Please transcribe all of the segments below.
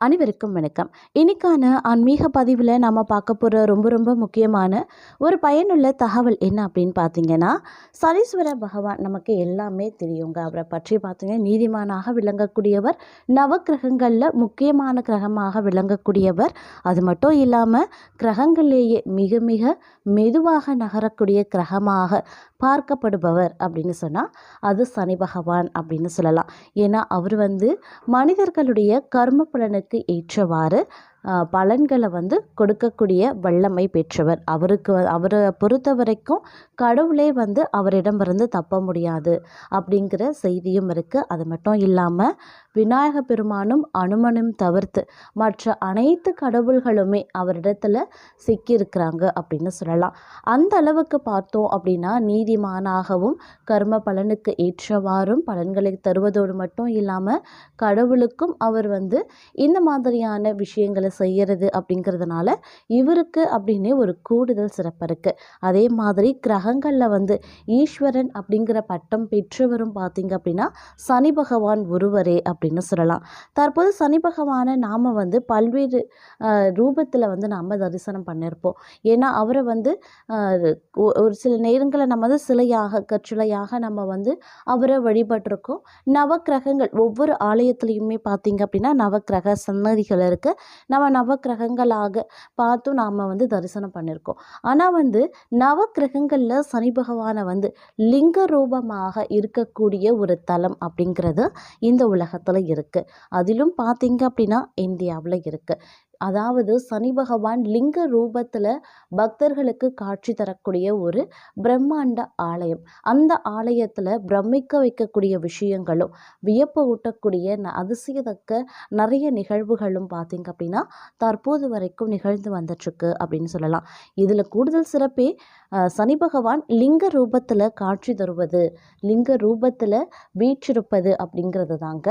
அனைவருக்கும் வணக்கம். இன்னைக்கான ஆன்மீக பதிவில் நாம் பார்க்க போகிற ரொம்ப ரொம்ப முக்கியமான ஒரு பயனுள்ள தகவல் என்ன அப்படின்னு பார்த்தீங்கன்னா சனீஸ்வர பகவான் நமக்கு எல்லாமே தெரியுங்க. அவரை பற்றி பார்த்தீங்கன்னா நீதிமானாக விளங்கக்கூடியவர் நவக்கிரகங்களில் முக்கியமான கிரகமாக விளங்கக்கூடியவர். அது மட்டும் இல்லாமல் கிரகங்களிலேயே மிக மிக மெதுவாக நகரக்கூடிய கிரகமாக பார்க்கப்படுபவர் அப்படின்னு சொன்னால் அது சனி பகவான் அப்படின்னு சொல்லலாம். ஏன்னா அவர் வந்து மனிதர்களுடைய கர்ம பலனுக்கு ஏற்றவாறு பலன்களை வந்து கொடுக்கக்கூடிய வல்லமை பெற்றவர். அவருக்கு அவரை பொறுத்த வரைக்கும் கடவுளே வந்து அவரிடமிருந்து தப்ப முடியாது அப்படிங்கிற செய்தியும் இருக்குது அது மட்டும் இல்லாமல் விநாயக பெருமானும் அனுமனும் தவிர்த்து மற்ற அனைத்து கடவுள்களுமே அவரிடத்துல சிக்கியிருக்கிறாங்க அப்படின்னு சொல்லலாம். அந்த அளவுக்கு பார்த்தோம் அப்படின்னா நீதிமானாகவும் கர்ம பலனுக்கு ஏற்றவாறும் பலன்களை தருவதோடு மட்டும் இல்லாமல் கடவுளுக்கும் அவர் வந்து இந்த மாதிரியான விஷயங்களை செய்யறது அப்படிங்கிறதுனால இவருக்கு அப்படின்னே ஒரு கூடுதல் சிறப்பு இருக்குது அதே மாதிரி கிரகங்களில் வந்து ஈஸ்வரன் அப்படிங்கிற பட்டம் பெற்றவரும் பார்த்தீங்க அப்படின்னா சனி பகவான் ஒருவரே அப்படின்னு சொல்லலாம். தற்போது சனி பகவானை நாம் வந்து பல்வேறு ரூபத்தில் வந்து நாம் தரிசனம் பண்ணியிருப்போம் ஏன்னா அவரை வந்து ஒரு சில நேரங்களில் நம்ம வந்து சிலையாக கற்சிலையாக நம்ம வந்து அவரை வழிபட்டிருக்கோம். நவக்கிரகங்கள் ஒவ்வொரு ஆலயத்துலேயுமே பார்த்தீங்க அப்படின்னா நவக்கிரக சன்னதிகள் இருக்குது நம்ம நவக்கிரகங்களாக பார்த்தும் நாம் வந்து தரிசனம் பண்ணியிருக்கோம் ஆனால் வந்து நவக்கிரகங்களில் சனி பகவானை வந்து லிங்க ரூபமாக இருக்கக்கூடிய ஒரு தலம் அப்படிங்கிறது இந்த உலகத்தில் இருக்குது அதிலும் பார்த்தீங்க அப்படின்னா இந்தியாவில் இருக்குது அதாவது சனி பகவான் லிங்க ரூபத்தில் பக்தர்களுக்கு காட்சி தரக்கூடிய ஒரு பிரம்மாண்ட ஆலயம். அந்த ஆலயத்தில் பிரமிக்க வைக்கக்கூடிய விஷயங்களும் வியப்பு ஊட்டக்கூடிய ந- அதிசயத்தக்க நிறைய நிகழ்வுகளும் பார்த்திங்க அப்படின்னா தற்போது வரைக்கும் நிகழ்ந்து வந்துட்டுருக்கு அப்படின்னு சொல்லலாம். இதில் கூடுதல் சிறப்பே சனி பகவான் லிங்க ரூபத்தில் காட்சி தருவது லிங்க ரூபத்தில் வீற்றிருப்பது அப்படிங்கிறது தாங்க.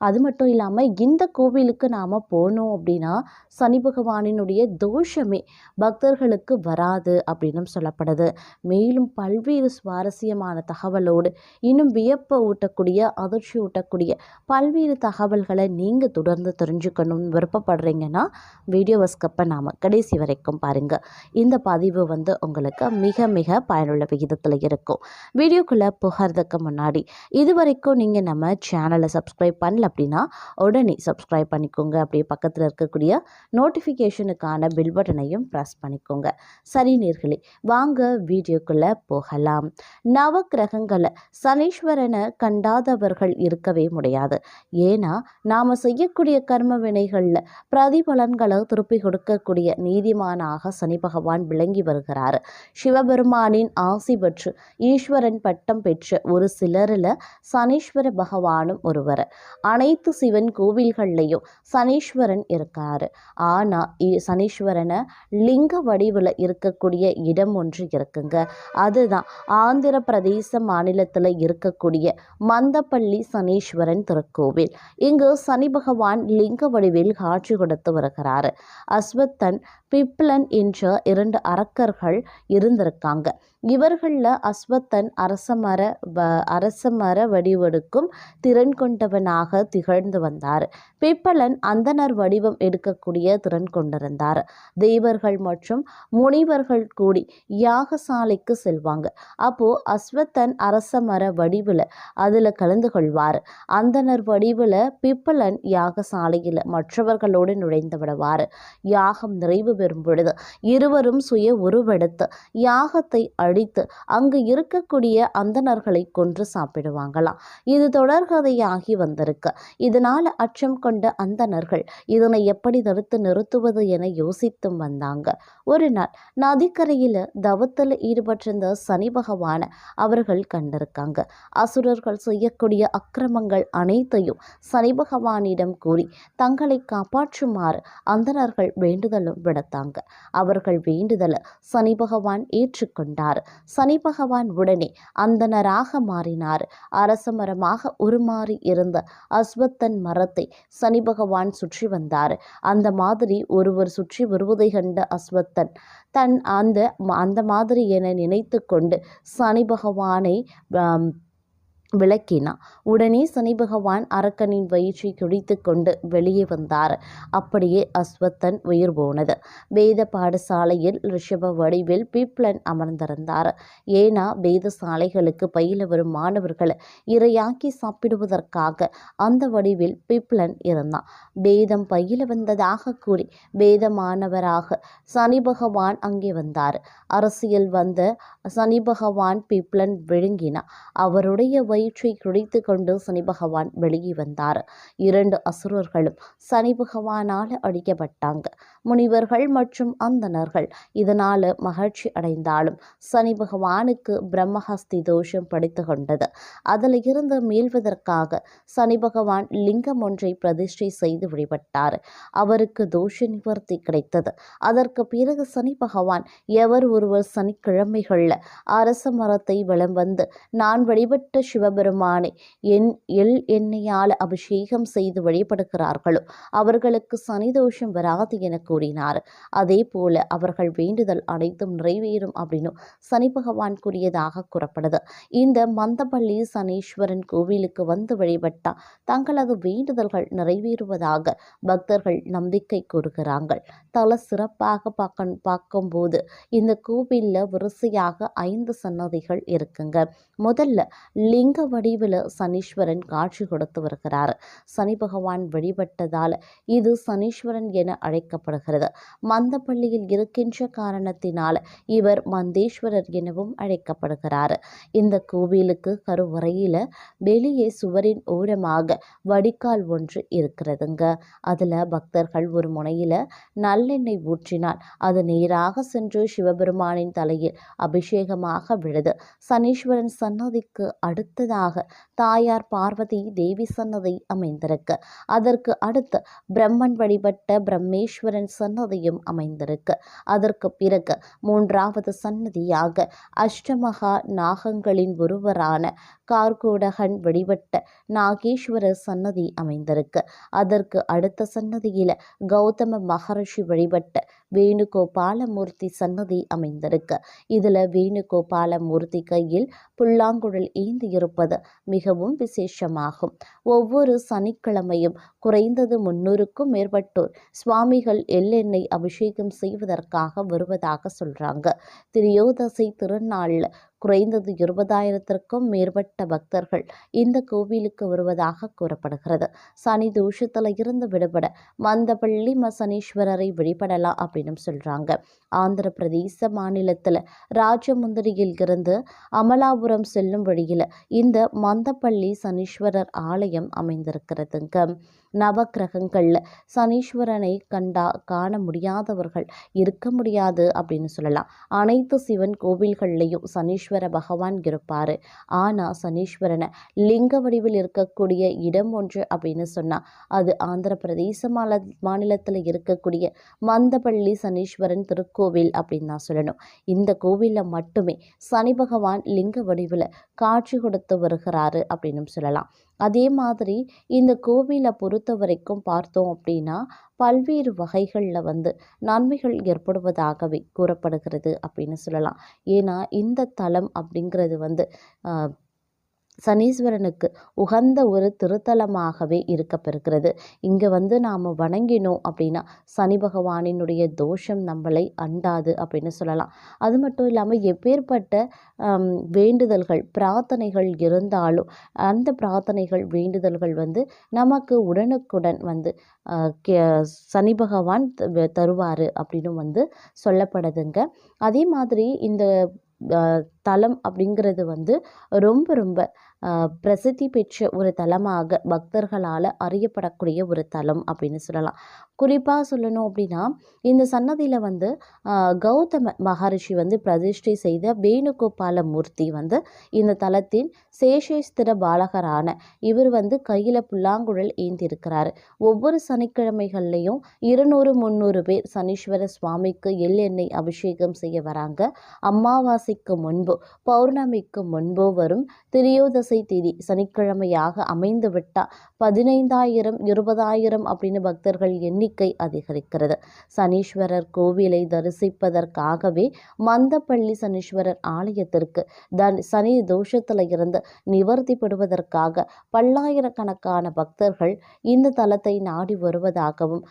அது மட்டும் இல்லாமல் இந்த கோவிலுக்கு நாம் போனோம் அப்படின்னா சனி பகவானினுடைய தோஷமே பக்தர்களுக்கு வராது அப்படின்னும் சொல்லப்படுது. மேலும் பல்வேறு சுவாரஸ்யமான தகவலோடு இன்னும் வியப்ப ஊட்டக்கூடிய அதிர்ச்சி ஊட்டக்கூடிய பல்வேறு தகவல்களை நீங்கள் தொடர்ந்து தெரிஞ்சுக்கணும்னு விருப்பப்படுறீங்கன்னா வீடியோவை ஸ்கப்பை நாம் கடைசி வரைக்கும் பாருங்கள் இந்த பதிவு வந்து உங்களுக்கு மிக மிக பயனுள்ள விகிதத்தில் இருக்கும். வீடியோக்குள்ளே புகிறதுக்கு முன்னாடி இது வரைக்கும் நீங்கள் நம்ம சேனலை சப்ஸ்கிரைப் பண்ணல அப்படின்னா உடனே சப்ஸ்கிரைப் பண்ணிக்கோங்க. அப்படியே பக்கத்தில் இருக்கக்கூடிய நோட்டிஃபிகேஷனுக்கான பில் பட்டனையும் ப்ரெஸ் பண்ணிக்கோங்க. சரி நேர்களே வாங்க வீடியோக்குள்ளே போகலாம். நவக்கிரகங்களை சனீஸ்வரனை கண்டாதவர்கள் இருக்கவே முடியாது. ஏன்னா நாம் செய்யக்கூடிய கர்ம வினைகளில் பிரதிபலன்களை திருப்பி கொடுக்கக்கூடிய நீதிமானாக சனி பகவான் விளங்கி வருகிறார். சிவ சிவபெருமானின் ஆசி பெற்று ஈஸ்வரன் பட்டம் பெற்ற ஒரு சிலரில் சனீஸ்வர பகவானும் ஒருவர். அனைத்து சிவன் கோவில்கள்லையும் சனீஸ்வரன் இருக்காரு. ஆனால் சனீஸ்வரனை லிங்க வடிவில் இருக்கக்கூடிய இடம் ஒன்று இருக்குங்க. அதுதான் ஆந்திர பிரதேச மாநிலத்தில் இருக்கக்கூடிய மந்தப்பள்ளி சனீஸ்வரன் திருக்கோவில். இங்கு சனி பகவான் லிங்க வடிவில் காட்சி கொடுத்து வருகிறார். அஸ்வத்தன் பிப்ளன் என்ற இரண்டு அரக்கர்கள் இருந்திருக்காங்க. இவர்களில் அஸ்வத்தன் அரசமர வ அரசமர வடிவெடுக்கும் திறன் கொண்டவனாக திகழ்ந்து வந்தார். பிப்பலன் அந்தனர் வடிவம் எடுக்கக்கூடிய திறன் கொண்டிருந்தார். தெய்வர்கள் மற்றும் முனிவர்கள் கூடி யாகசாலைக்கு செல்வாங்க. அப்போ அஸ்வத்தன் அரசமர வடிவில் அதில் கலந்து கொள்வார். அந்தனர் வடிவில் பிப்பலன் யாகசாலையில் மற்றவர்களோடு நுழைந்து விடுவார். யாகம் நிறைவு பெறும் பொழுது இருவரும் சுய உருவெடுத்து யாகத்தை அழித்து அங்கு இருக்கக்கூடிய அந்தணர்களை கொன்று சாப்பிடுவாங்களாம். இது தொடர்கதையாகி வந்திருக்கு. இதனால் அச்சம் கொண்ட அந்தணர்கள் இதனை எப்படி தடுத்து நிறுத்துவது என யோசித்தும் வந்தாங்க. ஒரு நாள் நதிக்கரையில் தவத்தில் ஈடுபட்டிருந்த சனி பகவான அவர்கள் கண்டிருக்காங்க. அசுரர்கள் செய்யக்கூடிய அக்கிரமங்கள் அனைத்தையும் சனி பகவானிடம் கூறி தங்களை காப்பாற்றுமாறு அந்தனர்கள் வேண்டுதலும் விட விடுத்தாங்க அவர்கள் வேண்டுதலை சனி பகவான் ஏற்றுக்கொண்டார். சனி பகவான் உடனே அந்தனராக மாறினார். அரச மரமாக உருமாறி இருந்த அஸ்வத்தன் மரத்தை சனி பகவான் சுற்றி வந்தார். அந்த மாதிரி ஒருவர் சுற்றி வருவதை கண்ட அஸ்வத்தன் தன் அந்த அந்த மாதிரி என நினைத்து கொண்டு சனி பகவானை விளக்கினான் உடனே சனி பகவான் அரக்கனின் வயிற்றை கிழித்து கொண்டு வெளியே வந்தார். அப்படியே அஸ்வத்தன் உயிர் போனது. வேத பாடசாலையில் ரிஷப வடிவில் பீப்ளன் அமர்ந்திருந்தார். ஏனா வேத சாலைகளுக்கு பயில வரும் மாணவர்கள் இரையாக்கி சாப்பிடுவதற்காக அந்த வடிவில் பீப்ளன் இருந்தான். வேதம் பயில வந்ததாக கூறி வேத மாணவராக சனி பகவான் அங்கே வந்தார். அரசியல் வந்த சனி பகவான் பீப்ளன் விழுங்கினார். அவருடைய வயிற்றை கிழித்து கொண்டு சனி பகவான் வெளியே வந்தார். இரண்டு அசுரர்களும் சனி பகவானால் அழிக்கப்பட்டாங்க. முனிவர்கள் மற்றும் அந்தனர்கள் இதனால் மகிழ்ச்சி அடைந்தாலும் சனி பகவானுக்கு பிரம்மஹஸ்தி தோஷம் படித்து கொண்டது. அதில் இருந்து மீள்வதற்காக சனி பகவான் லிங்கம் ஒன்றை பிரதிஷ்டை செய்து வழிபட்டார். அவருக்கு தோஷ நிவர்த்தி கிடைத்தது. அதற்கு பிறகு சனி பகவான் எவர் ஒருவர் சனிக்கிழமைகளில் அரச மரத்தை வலம் வந்து நான் வழிபட்ட சிவ சிவபெருமானை என் எள் எண்ணெயால் அபிஷேகம் செய்து வழிபடுகிறார்களோ அவர்களுக்கு சனி தோஷம் வராது என கூறினார். அதே போல அவர்கள் வேண்டுதல் அனைத்தும் நிறைவேறும் அப்படின்னு சனி பகவான் கூறியதாக கூறப்படுது. இந்த மந்தப்பள்ளி சனீஸ்வரன் கோவிலுக்கு வந்து வழிபட்டால் தங்களது வேண்டுதல்கள் நிறைவேறுவதாக பக்தர்கள் நம்பிக்கை கூறுகிறார்கள். தல சிறப்பாக பார்க்க பார்க்கும்போது இந்த கோவிலில் வரிசையாக ஐந்து சன்னதிகள் இருக்குங்க. முதல்ல லிங்க வடிவில் சனீஸ்வரன் காட்சி கொடுத்து வருகிறார். சனி பகவான் வழிபட்டதால் இது சனீஸ்வரன் என அழைக்கப்படுகிறது. மந்தப்பள்ளியில் இருக்கின்ற காரணத்தினால் இவர் மந்தேஸ்வரர் எனவும் அழைக்கப்படுகிறார். இந்த கோவிலுக்கு கருவறையில் வெளியே சுவரின் ஓரமாக வடிகால் ஒன்று இருக்கிறதுங்க. அதில் பக்தர்கள் ஒரு முனையில் நல்லெண்ணெய் ஊற்றினால் அது நேராக சென்று சிவபெருமானின் தலையில் அபிஷேகமாக விழுது. சனீஸ்வரன் சன்னதிக்கு அடுத்ததாக தாயார் பார்வதி தேவி சன்னதி அமைந்திருக்கு. அதற்கு அடுத்து பிரம்மன் வழிபட்ட பிரம்மேஸ்வரன் சன்னதியும் அமைந்திருக்கு. அதற்கு பிறகு மூன்றாவது சன்னதியாக அஷ்டமகா நாகங்களின் ஒருவரான கார்கோடகன் வழிபட்ட நாகேஸ்வரர் சன்னதி அமைந்திருக்கு. அதற்கு அடுத்த சன்னதியில் கௌதம மகரிஷி வழிபட்ட வேணுகோபாலமூர்த்தி சன்னதி அமைந்திருக்கு. இதில் வேணுகோபாலமூர்த்தி கையில் புல்லாங்குழல் ஏந்தியிருப்பது மிகவும் விசேஷமாகும். ஒவ்வொரு சனிக்கிழமையும் குறைந்தது முன்னூறுக்கும் மேற்பட்டோர் சுவாமிகள் எள்ளெண்ணெய் அபிஷேகம் செய்வதற்காக வருவதாக சொல்றாங்க. திரியோதசை திருநாளில் குறைந்தது இருபதாயிரத்திற்கும் மேற்பட்ட பக்தர்கள் இந்த கோவிலுக்கு வருவதாக கூறப்படுகிறது. சனி தோஷத்தில் இருந்து விடுபட மந்தப்பள்ளி ம சனீஸ்வரரை வழிபடலாம் அப்படின்னு சொல்றாங்க. ஆந்திர பிரதேச மாநிலத்தில் ராஜமுந்திரியில் இருந்து அமலாபுரம் செல்லும் வழியில் இந்த மந்தப்பள்ளி சனீஸ்வரர் ஆலயம் அமைந்திருக்கிறதுங்க. நவக்கிரகங்களில் சனீஸ்வரனை கண்டா காண முடியாதவர்கள் இருக்க முடியாது அப்படின்னு சொல்லலாம். அனைத்து சிவன் கோவில்கள்லையும் சனீஸ்வர பகவான் இருப்பார். ஆனால் சனீஸ்வரனை லிங்க வடிவில் இருக்கக்கூடிய இடம் ஒன்று அப்படின்னு சொன்னால் அது ஆந்திர பிரதேச மாநில மாநிலத்தில் இருக்கக்கூடிய மந்தப்பள்ளி சனீஸ்வரன் திருக்கோவில் அப்படின்னு நான் சொல்லணும். இந்த கோவிலில் மட்டுமே சனி பகவான் லிங்க வடிவில் காட்சி கொடுத்து வருகிறாரு அப்படின்னு சொல்லலாம். அதே மாதிரி இந்த கோவிலை பொறுத்த வரைக்கும் பார்த்தோம் அப்படின்னா பல்வேறு வகைகளில் வந்து நன்மைகள் ஏற்படுவதாகவே கூறப்படுகிறது அப்படின்னு சொல்லலாம். ஏன்னா இந்த தலம் அப்படிங்கிறது வந்து சனீஸ்வரனுக்கு உகந்த ஒரு திருத்தலமாகவே இருக்கப்பெறுகிறது. இங்கே வந்து நாம் வணங்கினோம் அப்படின்னா சனி பகவானினுடைய தோஷம் நம்மளை அண்டாது அப்படின்னு சொல்லலாம். அது மட்டும் இல்லாமல் எப்பேற்பட்ட வேண்டுதல்கள் பிரார்த்தனைகள் இருந்தாலும் அந்த பிரார்த்தனைகள் வேண்டுதல்கள் வந்து நமக்கு உடனுக்குடன் வந்து கே- சனி பகவான் தருவார் அப்படின்னு வந்து சொல்லப்படுதுங்க. அதே மாதிரி இந்த தலம் அப்படிங்கிறது வந்து ரொம்ப ரொம்ப பிரசித்தி பெற்ற ஒரு தலமாக பக்தர்களால் அறியப்படக்கூடிய ஒரு தலம் அப்படின்னு சொல்லலாம். குறிப்பாக சொல்லணும் அப்படின்னா இந்த சன்னதியில் வந்து கௌதம மகரிஷி வந்து பிரதிஷ்டை செய்த வேணுகோபால மூர்த்தி வந்து இந்த தலத்தின் சேஷேஸ்திர பாலகரான இவர் வந்து கையில் புல்லாங்குழல் ஏந்திருக்கிறாரு. ஒவ்வொரு சனிக்கிழமைகள்லையும் இருநூறு முந்நூறு பேர் சனீஸ்வர சுவாமிக்கு எள்ளெண்ணெய் அபிஷேகம் செய்ய வராங்க. அமாவாசைக்கு முன்பு பௌர்ணமிக்கு முன்போ வரும் திரியோதசை திதி சனிக்கிழமையாக அமைந்துவிட்டால் பதினைந்தாயிரம் இருபதாயிரம் அப்படின்னு பக்தர்கள் எண்ணிக்கை அதிகரிக்கிறது. சனீஸ்வரர் கோவிலை தரிசிப்பதற்காகவே மந்தப்பள்ளி சனீஸ்வரர் ஆலயத்திற்கு தன் சனி தோஷத்தில் இருந்து நிவர்த்திப்படுவதற்காக பல்லாயிரக்கணக்கான பக்தர்கள் இந்த தலத்தை நாடி வருவதாகவும்